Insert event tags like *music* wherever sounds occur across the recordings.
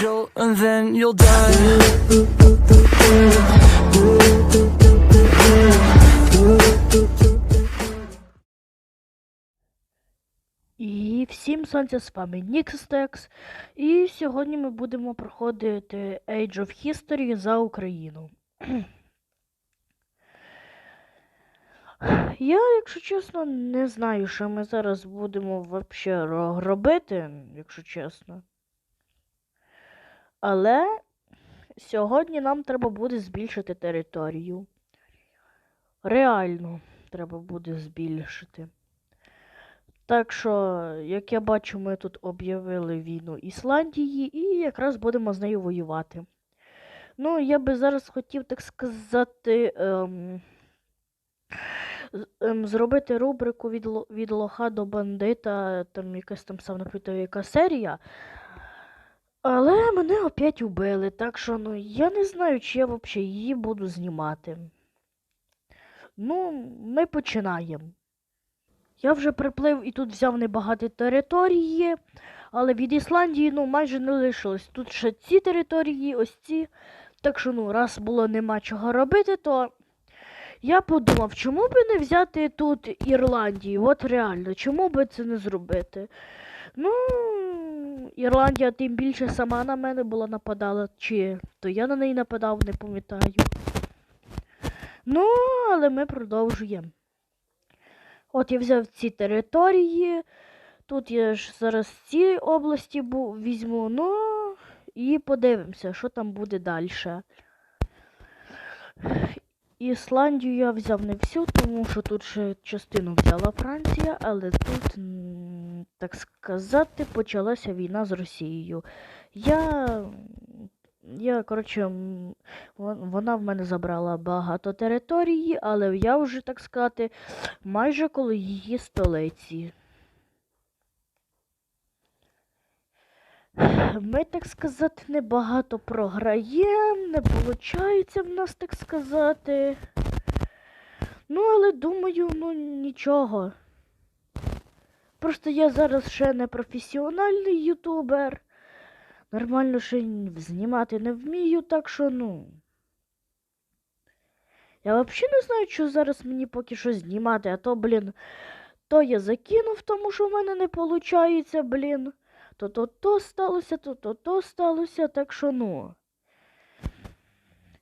jolt, and then you'll die. І всім сонця з вами Нікстекс. І сьогодні ми будемо проходити Age of History за Україну. *clears throat* Я, якщо чесно, не знаю, що ми зараз будемо ро- робити, якщо чесно. Але сьогодні нам треба буде збільшити територію. Реально треба буде збільшити. Так що, як я бачу, ми тут об'явили війну Ісландії і якраз будемо з нею воювати. Ну, я би зараз хотів, так сказати, ем, ем, зробити рубрику від, від лоха до бандита, там якась там сам напитаю, яка серія. Але мене опять убили, так що ну, я не знаю, чи я взагалі її буду знімати. Ну, ми починаємо. Я вже приплив і тут взяв небагато території, але від Ісландії ну майже не лишилось. Тут ще ці території, ось ці. Так що, ну, раз було нема чого робити, то я подумав, чому би не взяти тут Ірландію? От реально, чому би це не зробити? Ну, Ірландія тим більше сама на мене була нападала, чи то я на неї нападав, не пам'ятаю. Ну, але ми продовжуємо. От я взяв ці території. Тут я ж зараз ці області візьму, ну і подивимося, що там буде далі. Ісландію я взяв не всю, тому що тут ще частину взяла Франція, але тут, так сказати, почалася війна з Росією. Я, я коротше, вона в мене забрала багато території, але я вже, так сказати, майже коло її столиці. Ми, так сказати, небагато програємо, не виходить в нас, так сказати. Ну, але думаю, ну нічого. Просто я зараз ще не професіональний ютубер. Нормально ще знімати не вмію, так що ну. Я взагалі не знаю, що зараз мені поки що знімати, а то, блін, то я закинув, тому що в мене не виходить, блін. То то то сталося, то то то сталося, так що ну.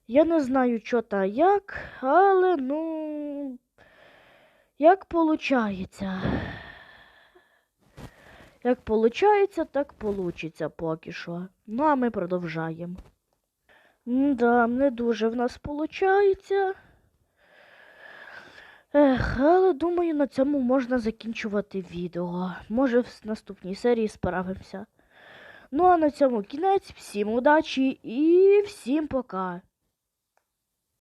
Я не знаю, що та як, але ну. Як получається. Як получається, так получиться поки що. Ну, а ми продовжаємо. Да, не дуже в нас получається. Ех, але думаю, на цьому можна закінчувати відео. Може, в наступній серії справимося. Ну а на цьому кінець. Всім удачі і всім пока.